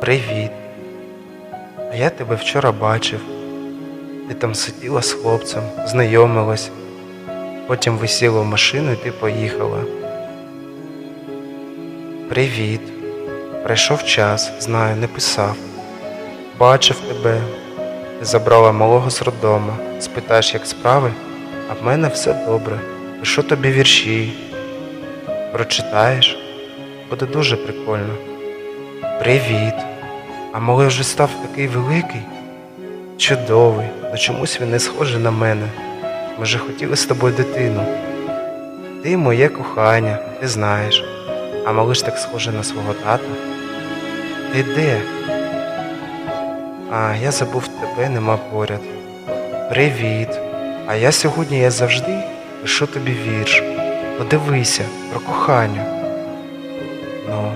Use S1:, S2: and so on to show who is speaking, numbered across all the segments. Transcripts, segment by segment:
S1: Привіт. А я тебе вчора бачив. Ти там сиділа з хлопцем, знайомилась. Потім ви сіли в машину і ти поїхала. Привіт. Прийшов час, знаю, не писав. Бачив тебе. Ти забрала малого з роддому. Спитаєш, як справи, а в мене все добре. Пишу тобі вірші. Прочитаєш? Буде дуже прикольно. Привіт. А малий вже став такий великий? Чудовий, але чомусь він не схожий на мене. Ми же хотіли з тобою дитину. Ти моє кохання, ти знаєш. А малиш так схожий на свого тата. Ти де? А, я забув тебе, нема поряд. Привіт. А я сьогодні я завжди пишу тобі вірш. Подивися про кохання. Ну.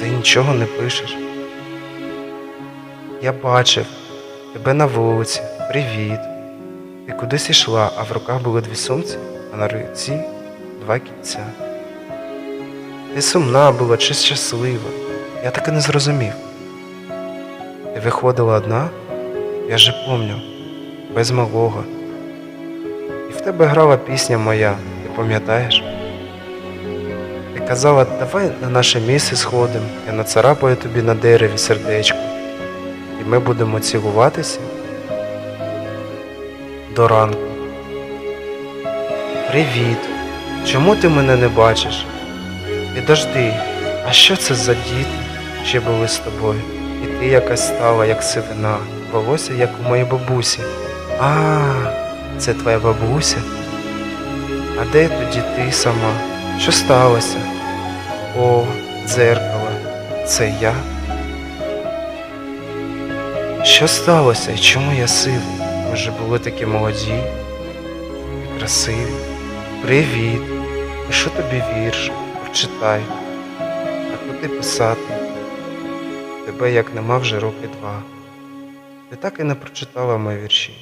S1: Ти нічого не пишеш. Я бачив тебе на вулиці. Привіт. Ти кудись йшла, а в руках були дві сумці, а на руці два кільця. Ти сумна була чи щаслива. Я так і не зрозумів. Ти виходила одна, я же помню, без малого. І в тебе грала пісня моя, ти пам'ятаєш? Казала, давай на наше місце сходимо, я нацарапаю тобі на дереві сердечко. І ми будемо цілуватися до ранку. Привіт! Чому ти мене не бачиш? Підожди, а що це за діти ще були з тобою? І ти якась стала, як сивина, волосся, як у моїй бабусі. А, це твоя бабуся? А де тоді ти сама? Що сталося? О, дзеркало, це я. Що сталося і чому я сивий? Ми ж були такі молоді і красиві. Привіт. Пишу тобі вірш, прочитай. А куди писати? Тебе як нема вже роки два. Ти так і не прочитала мої вірші.